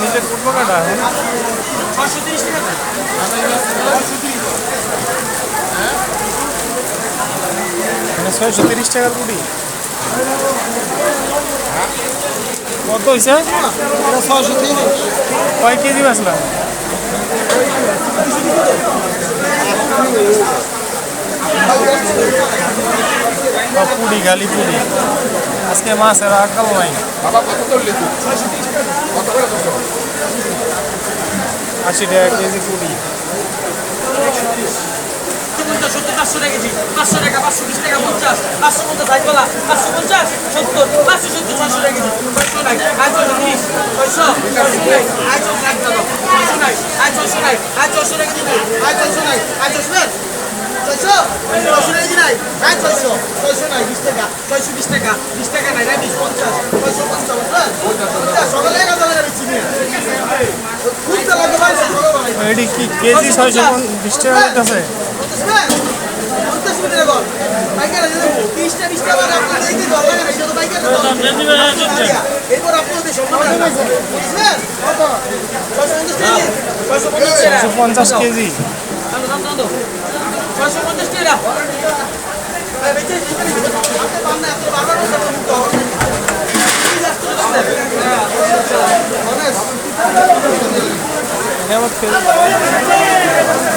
নিচে কুটবো কাটা মানে ছয়শো তিরিশ টাকার কুটি কত হয়েছে ছয়শো তিরিশ কয় কেজি বেচলাম ও, পুরি খালি পুরি আজকে মাছের আকাল নাই আশি টাকা কেজি পুরি পাঁচশো টাকা কেজি পাঁচশো টাকা পাঁচশো বিশ টাকা পঞ্চাশ পাঁচশো পঞ্চাশ হাই বলা পাঁচশো পাঁচশো সত্তর ছয়শো টাকা কেজি ছয়শো নাই আয় ছয়শো তিরিশ ছয়শো আয় ছয়শো এক দাদা ছয়শো নাই আয় ছয়শো নাই আয় ছয়শো টাকা কেজি আয় আয় ছয়শো নাই টাকা আয় ছয়শো ছয়শো নাই টাকা ছয়শো বিশ টাকা বিশ টাকা নাই নাই বিশ পঞ্চাশ ছয়শো পঞ্চাশ পঞ্চাশ সকালে এক হাজার টাকা দিচ্ছি নিয়ে। খুব তো লাগবে ভাই। সকালে এটি কি কেজি ছয়শো বিশ টাকা আছে ছয়শো পঞ্চাশ কেজি? এটা Thank you.